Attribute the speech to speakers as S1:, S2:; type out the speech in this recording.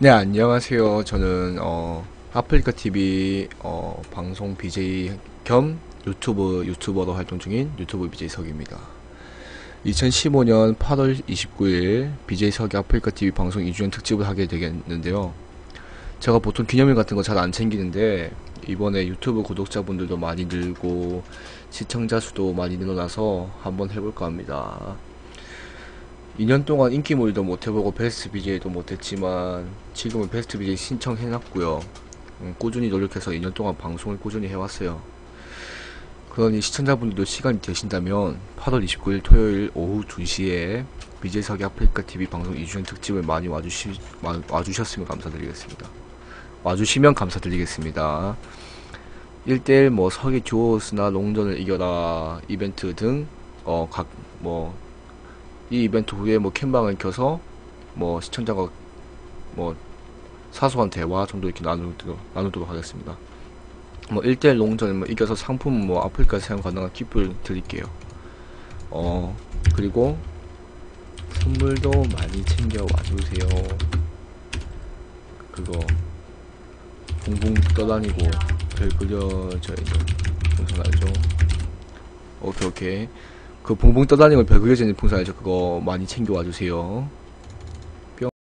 S1: 네, 안녕하세요. 저는 어, 아프리카 TV 어, 방송 BJ 겸 유튜브 유튜버로 활동 중인 유튜브 BJ 석입니다. 2015년 8월 29일 BJ 석이 아프리카 TV 방송 2주년 특집을 하게 되겠는데요. 제가 보통 기념일 같은 거 잘 안 챙기는데 이번에 유튜브 구독자분들도 많이 늘고 시청자 수도 많이 늘어나서 한번 해볼까 합니다. 2년 동안 인기몰이도 못해보고 베스트 BJ도 못했지만 지금은 베스트 BJ 신청해놨고요. 음, 꾸준히 노력해서 2년 동안 방송을 꾸준히 해왔어요. 그러니 시청자분들도 시간이 되신다면 8월 29일 토요일 오후 2시에 BJ석의 아프리카 TV 방송 2주년 특집을 많이 와주시, 와- 와주셨으면 감사드리겠습니다. 와주시면 감사드리겠습니다. 1대1 뭐 서기 듀오스나 롱전을 이겨라 이벤트 등 어 각 뭐 이 이벤트 후에 뭐 캠방을 켜서 뭐 시청자가 뭐 사소한 대화 정도 이렇게 나누도록, 나누도록 하겠습니다. 뭐 1대1 롱전 뭐 이겨서 상품 뭐 아프리카 사용 가능한 기프를 드릴게요. 어 그리고 선물도 많이 챙겨 와주세요. 그거 붕붕 떠다니고 별 그려져 있는 풍선 알죠? 오케이 오케이 그 붕붕 떠다니는 별 그려져 있는 풍선 알죠? 그거 많이 챙겨 와 주세요.